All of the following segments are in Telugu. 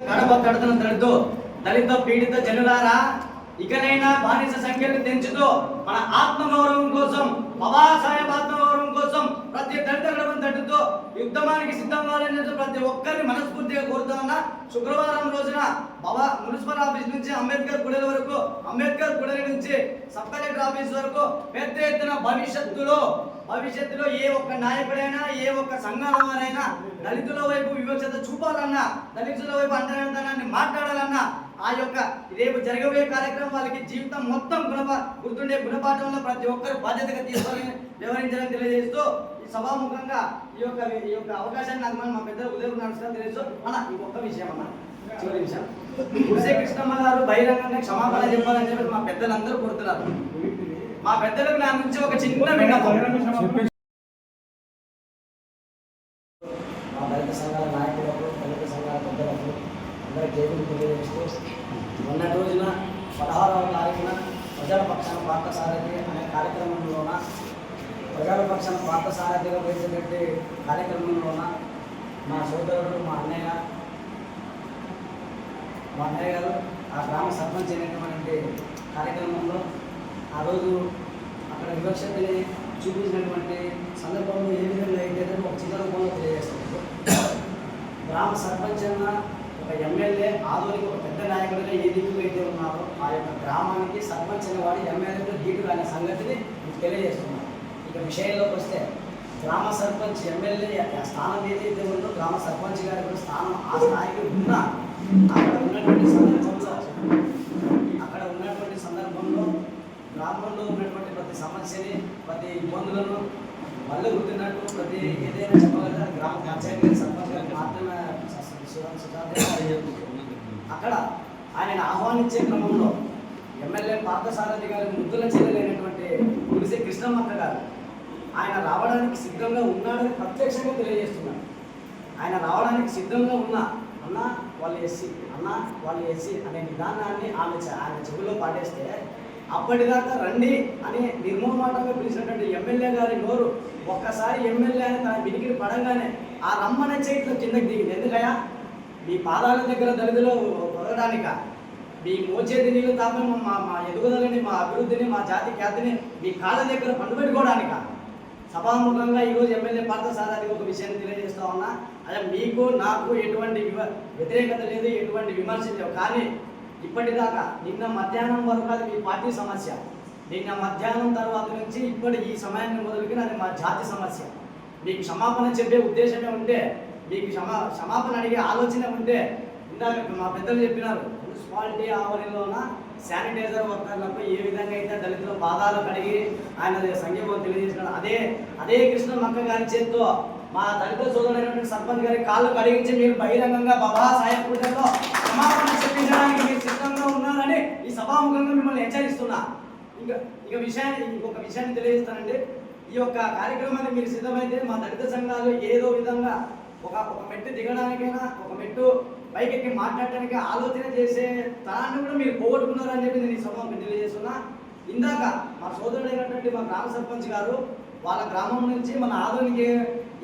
కడప కడుతున్న దళితో దళిత పీడిత జనులారా ఇకనైనా బానిస సంఖ్యను తెంచుతూ మన ఆత్మగౌరవం కోసం బాబాసాహెబ్ ఆత్మగౌరవం కోసం ప్రతి దళిత గడపను తట్టుతూ యుద్ధమానికి సిద్ధం కావాలని ప్రతి ఒక్కరిని మనస్ఫూర్తిగా కోరుతా ఉన్నా శుక్రవారం రోజున బాబా మున్సిపల్ ఆఫీస్ నుంచి అంబేద్కర్ గుడెల వరకు అంబేద్కర్ గుడెల నుంచి సబ్ కలెక్టర్ ఆఫీస్ వరకు పెద్ద ఎత్తున భవిష్యత్తులో భవిష్యత్తులో ఏ ఒక్క నాయకుడైనా ఏ ఒక్క సంఘాల వారైనా దళితుల వైపు వివక్షత చూపాలన్నా దళితుల వైపు అంతరార్థాన్ని మాట్లాడాలన్నా ఆ యొక్క రేపు జరగబోయే కార్యక్రమం వాళ్ళకి జీవితం మొత్తం గుణప గుర్తుండే గుణపాఠంలో ప్రతి ఒక్కరు బాధ్యతగా తీసుకోవాలని వివరించాలని తెలియజేస్తూ సభాముఖంగా ఈ యొక్క ఈ యొక్క అవకాశాన్ని నాకు మన మా పెద్దలు ఉదయం నమస్కారం తెలియజేస్తూ మన ఈ ఒక్క విషయం అన్న చివరి విషయం కురిసే కృష్ణమ్మ గారు బహిరంగంగా క్షమాపణ చెప్పాలని చెప్పి మా పెద్దలందరూ కోరుతున్నారు మా పెద్దలకు నా నుంచి ఒక చిన్న విన్నపం మా దళిత సంఘాల నాయకులకు దళిత సంఘాల పెద్దలకు అందరికీ జైలు తెలియజేస్తూ మొన్నటి రోజున పదహారవ తారీఖున ప్రజల పక్షాన పార్థసారథి అనే కార్యక్రమంలోన ప్రజల పక్షాన పార్థసారథిగా కార్యక్రమంలో ఉన్న మా సోదరుడు మా అన్నయ్య మా అన్నయ్య గారు ఆ గ్రామ సర్పంచ్ అయినటువంటి కార్యక్రమంలో ఆ రోజు అక్కడ వివక్షతని చూపించినటువంటి సందర్భంలో ఏ విధంగా అయితే ఒక చిన్న రూపంలో గ్రామ సర్పంచ్ అన్న ఒక ఎమ్మెల్యే ఆధునిక ఒక పెద్ద నాయకుడిగా ఏ దిక్కులు అయితే ఉన్నారో ఆ యొక్క గ్రామానికి సర్పంచ్ అనేవాడు ఎమ్మెల్యేతో ధీటుగా అనే సంగతిని తెలియజేస్తున్నారు ఇక విషయంలోకి వస్తే గ్రామ సర్పంచ్ ఎమ్మెల్యే స్థానం ఏదైతే ఉందో గ్రామ సర్పంచ్ గారి కూడా స్థానం ఆ స్థాయికి ఉన్న అక్కడ ఉన్నటువంటి సందర్భంలో అక్కడ ఉన్నటువంటి సందర్భంలో గ్రామంలో ఉన్నటువంటి ప్రతి సమస్యని ప్రతి ఇబ్బందులను మళ్ళీ గుర్తున్నట్టు ప్రతి ఏదైనా చెప్పగలిగిన గ్రామ పంచాయతీ సర్పంచ్ గారికి మాత్రమే అక్కడ ఆయన ఆహ్వానించే క్రమంలో ఎమ్మెల్యే పార్థసారథి గారి ముద్దుల చెల్లెలైనటువంటి గురిసే కృష్ణమ్మ గారు ఆయన రావడానికి సిద్ధంగా ఉన్నాడని ప్రత్యక్షంగా తెలియజేస్తున్నాడు. ఆయన రావడానికి సిద్ధంగా ఉన్నా అన్న వాళ్ళు ఎస్సీ అన్న వాళ్ళు ఎస్సీ అనే విధానాన్ని ఆమె ఆయన చెవిలో పాటేస్తే అప్పటిదాకా రండి అని నిర్మూలమాటంగా పిలిచినటువంటి ఎమ్మెల్యే గారి నోరు ఒక్కసారి ఎమ్మెల్యే అని తన వినికిడి పడంగానే ఆ రమ్మనే చేతిలో కిందకి దిగింది. ఎందుకయ్యా? మీ పాదాల దగ్గర దళితులు పొరగడానిక మీ మోచేతి నీళ్ళు తాపి మా మా ఎదుగుదలని మా అభివృద్ధిని మా జాతి ఖ్యాతిని మీ కాళ్ళ దగ్గర పండుపెట్టుకోవడానిక సభాముఖంగా ఈరోజు ఎమ్మెల్యే పార్థసారథి ఒక విషయాన్ని తెలియజేస్తా ఉన్నా. అదే మీకు నాకు ఎటువంటి వ్యతిరేకత లేదు ఎటువంటి విమర్శ లేవు కానీ ఇప్పటిదాకా నిన్న మధ్యాహ్నం వరకు అది మీ పార్టీ సమస్య. నిన్న మధ్యాహ్నం తర్వాత నుంచి ఇప్పటి ఈ సమయాన్ని మొదలుకొని అది మా జాతి సమస్య. మీకు క్షమాపణ చెప్పే ఉద్దేశమే ఉంటే మీకు క్షమా క్షమాపణ అడిగే ఆలోచన ఉంటే ఇందాక మా పెద్దలు చెప్పినారు మున్సిపాలిటీ ఆవరణలోన శానిటైజర్ వర్కర్లకు ఏ విధంగా అయితే దళితుల పాదాలు కడిగి ఆయన సంఘీభావం తెలియజేసినాడు అదే అదే కృష్ణ మక్క గారి చేత్తో మా దళిత సోదరుడైనటువంటి సర్పంచ్ గారి కాళ్ళు కడిగించి మీరు బహిరంగంగా బాబా సాహెబ్ పూజలో క్షమాపణ చెప్పించడానికి మీరు సిద్ధంగా ఉన్నారని ఈ సభాముఖంగా మిమ్మల్ని హెచ్చరిస్తున్నా. ఇంకా ఇక విషయాన్ని ఇంకొక విషయాన్ని తెలియజేస్తానండి. ఈ యొక్క కార్యక్రమాన్ని మీరు సిద్ధమైతే మా దళిత సంఘాలు ఏదో విధంగా ఒక ఒక మెట్టు దిగడానికైనా ఒక మెట్టు పైకెక్కి మాట్లాడటానికి ఆలోచన చేసే తరాన్ని కూడా మీరు పోగొట్టుకున్నారని చెప్పి నేను ఈ సభకు తెలియజేస్తున్నా ఇందాక మా సోదరుడైనటువంటి మా గ్రామ సర్పంచ్ గారు వాళ్ళ గ్రామం నుంచి మన ఆధునిక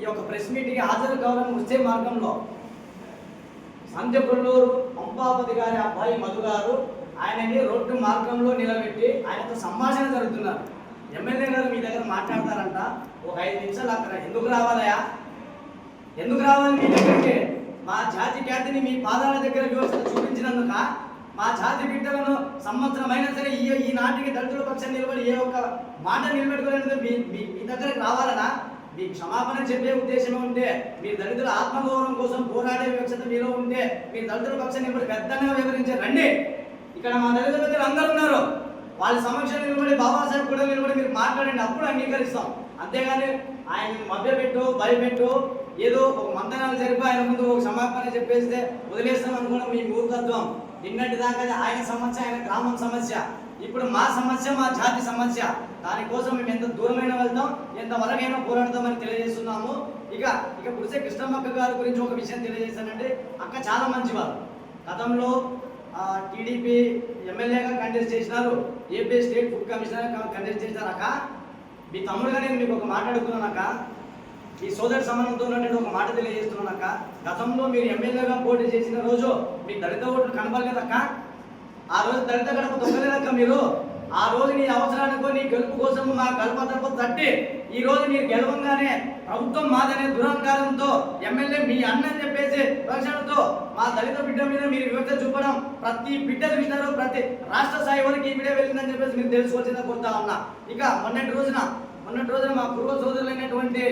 ఈ యొక్క ప్రెస్ మీట్కి హాజరు కావాలని వచ్చే మార్గంలో సంధ్యపుల్లూరు పంపాపతి గారి అబ్బాయి మధు గారు ఆయనని రోడ్డు మార్గంలో నిలబెట్టి ఆయనతో సంభాషణ జరుగుతున్నారు. ఎమ్మెల్యే గారు మీ దగ్గర మాట్లాడతారంట ఒక ఐదు నిమిషాలు అక్కడ ఎందుకు రావాలయా ఎందుకు రావాలి మీ దగ్గరికి? మా జాతి ఖ్యాతిని మీ పాదాల దగ్గర వ్యవస్థ చూపించినందుక మా జాతి బిడ్డలను సంవత్సరం అయినా సరే ఈ ఈనాటికి నాటికి దళితుల పక్షం నిలబడి ఏ ఒక్క మాట నిలబెట్టుకోలేదు మీ మీ మీ దగ్గరకు రావాలనా? మీ క్షమాపణ చెప్పే ఉద్దేశమే ఉంటే మీ దళితుల ఆత్మగౌరవం కోసం పోరాడే వివక్షత మీలో ఉంటే మీ దళితుల పక్షం నిలబడి పెద్దగా వివరించే రండి. ఇక్కడ మా దళితుల దగ్గర అందరూ ఉన్నారు. వాళ్ళ సమక్షంలో నిలబడి బాబాసాహెబ్ కూడా నిలబడి మీరు మాట్లాడండి అప్పుడు అంగీకరిస్తాం. అంతేగాని ఆయన మభ్యపెట్టు భయపెట్టు ఏదో ఒక మంతనాలు జరిపి ఆయన ముందు ఒక క్షమాపణ చెప్పేస్తే వదిలేస్తాం అనుకున్నాం మీ మూర్ఖత్వం. నిన్నటి దాకా ఆయన సమస్య ఆయన గ్రామం సమస్య. ఇప్పుడు మా సమస్య మా జాతి సమస్య. దానికోసం మేము ఎంత దూరమైన వెళ్తాం ఎంత వరకైనా పోరాడతామని తెలియజేస్తున్నాము. ఇక ఇక పుడిసే కృష్ణమ్మక్క గారి గురించి ఒక విషయం తెలియజేశానంటే అక్క చాలా మంచివారు. గతంలో టీడీపీ ఎమ్మెల్యేగా కంటెస్ట్ చేసినారు. AP state food commissioner contest చేసినారు అక్క. మీ తమ్ముడుగా నేను మీకు ఒక మాట్లాడుకున్నాను అక్క. ఈ సోదరి సంబంధంతో ఉన్నటువంటి ఒక మాట తెలియజేస్తున్నానక్క గతంలో మీరు ఎమ్మెల్యేగా పోటీ చేసిన రోజు మీ దళిత ఓట్లు కనపడలేదక్క ఆ రోజు దళిత గడప దొంగలేదక్క మీరు? ఆ రోజు నీ అవసరానికో నీ గెలుపు కోసం మా గడప తరపు తట్టి ఈ రోజు మీరు గెలవంగానే ప్రభుత్వం మాదనే దురహంకారంతో ఎమ్మెల్యే మీ అన్న అని చెప్పేసి రక్షణతో మా దళిత బిడ్డ మీద మీరు వివక్ష చూపడం ప్రతి బిడ్డ చూసినారు ప్రతి రాష్ట్ర స్థాయి వరకు ఈ బిడ్డ వెళ్ళిందని చెప్పేసి మీరు తెలుసుకోవాల్సిందని కోరుతా ఉన్నా. ఇక మొన్నటి రోజున మొన్నటి రోజున మా పూర్వ సోదరులైనటువంటి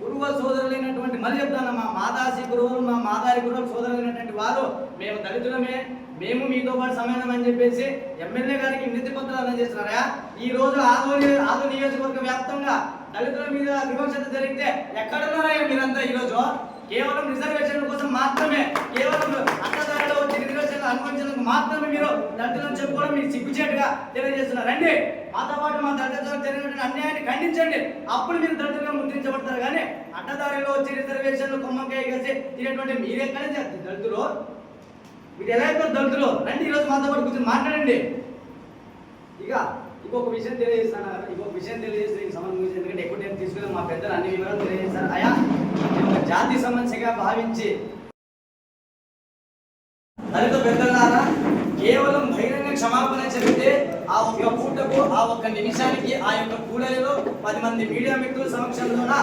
గురువ సోదరులైనటువంటి మళ్ళీ చెప్తాను మా మాదాసి గురువులు మా మాదారి గురువులు సోదరులైనటువంటి వారు మేము దళితులమే మేము మీతో పాటు సమానం అని చెప్పేసి ఎమ్మెల్యే గారికి నిధి పత్రాలు అందజేస్తున్నారా? ఈ రోజు ఆదోని ఆదో నియోజకవర్గ వ్యాప్తంగా దళితుల మీద వివక్షత జరిగితే ఎక్కడున్నారా మీరంతా ఈ రోజు కేవలం రిజర్వేషన్ల కోసం మాత్రమే కేవలం అత్తదారులు అనుభవించడానికి మాత్రమే మీరు దళితులను చెప్పుకోవడం మీకు సిగ్గుచేటుగా తెలియజేస్తున్నారు. రండి మాతో పాటు మా దళితులకు జరిగినటువంటి అన్యాయాన్ని ఖండించండి. అప్పుడు మీరు దళితులుగా ముద్రించబడతారు. కానీ అడ్డదారిలో వచ్చి రిజర్వేషన్లు కొమ్మకాయ కలిసి తినేటువంటి మీరెక్కడే చేస్తారు. దళితులు మీరు ఎలా అయిపోతారు దళితులు? రండి ఈరోజు మాతో పాటు కూర్చొని మాట్లాడండి. ఇక ఇంకొక విషయం తెలియజేస్తాను. ఇంకొక విషయం తెలియజేస్తే సంబంధించి ఎందుకంటే ఎక్కువ టైం తీసుకుని మా పెద్దలు అన్ని వివరాలు తెలియజేస్తారు. అయా ఒక జాతి సమస్యగా భావించి దళిత పెద్దలారా కేవలం బహిరంగ క్షమాపణ చెబితే ఆ ఒక్క పూటకు ఆ ఒక్క నిమిషానికి ఆ యొక్క కూడలిలో పది మంది మీడియా మిత్రుల సమక్షంలోన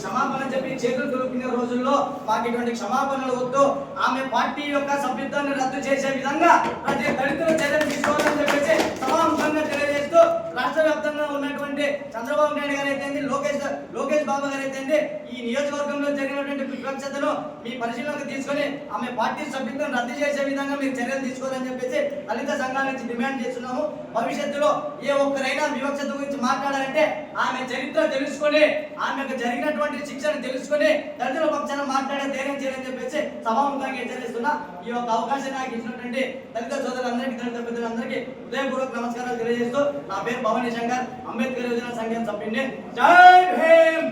క్షమాపణ చెప్పి చేతులు దొరికిన రోజుల్లో మాకు ఇటువంటి క్షమాపణలు వద్దు. ఆమె పార్టీ యొక్క సభ్యత్వాన్ని రద్దు చేసే విధంగా ప్రతి దళితులు చర్యలు తీసుకోవాలని చెప్పేసి సమాముఖంగా తెలియజేస్తూ రాష్ట్ర వ్యాప్తంగా ఉన్నటువంటి చంద్రబాబు నాయుడు గారు అయితే లోకేష్ లోకేష్ బాబు గారు అయితే ఈ నియోజకవర్గంలో జరిగినటువంటి వివక్షతను మీ పరిశీలనకు తీసుకొని ఆమె పార్టీ సభ్యత్వం రద్దు చేసే విధంగా మీరు చర్యలు తీసుకోవాలని చెప్పేసి దళిత సంఘాల నుంచి డిమాండ్ చేస్తున్నాము. భవిష్యత్తులో ఏ ఒక్కరైనా వివక్షత గురించి మాట్లాడాలంటే ఆమె చరిత్ర తెలుసుకొని ఆమెకు జరిగినటువంటి శిక్షను తెలుసుకుని తల్లిదండ్రుల పక్షాన మాట్లాడే ధైర్యం చేయాలని చెప్పేసి సభాముఖంగా హెచ్చరిస్తున్నా. ఈ యొక్క అవకాశం నాకు ఇచ్చినటువంటి దళిత సోదరులందరికీ దళిత పెద్దలందరికీ హృదయపూర్వక నమస్కారాలు తెలియజేస్తూ నా పేరు భవానీ శంకర్. అంబేద్కర్ యోజన సంఘం సభ్యుడిని. జై భీమ్!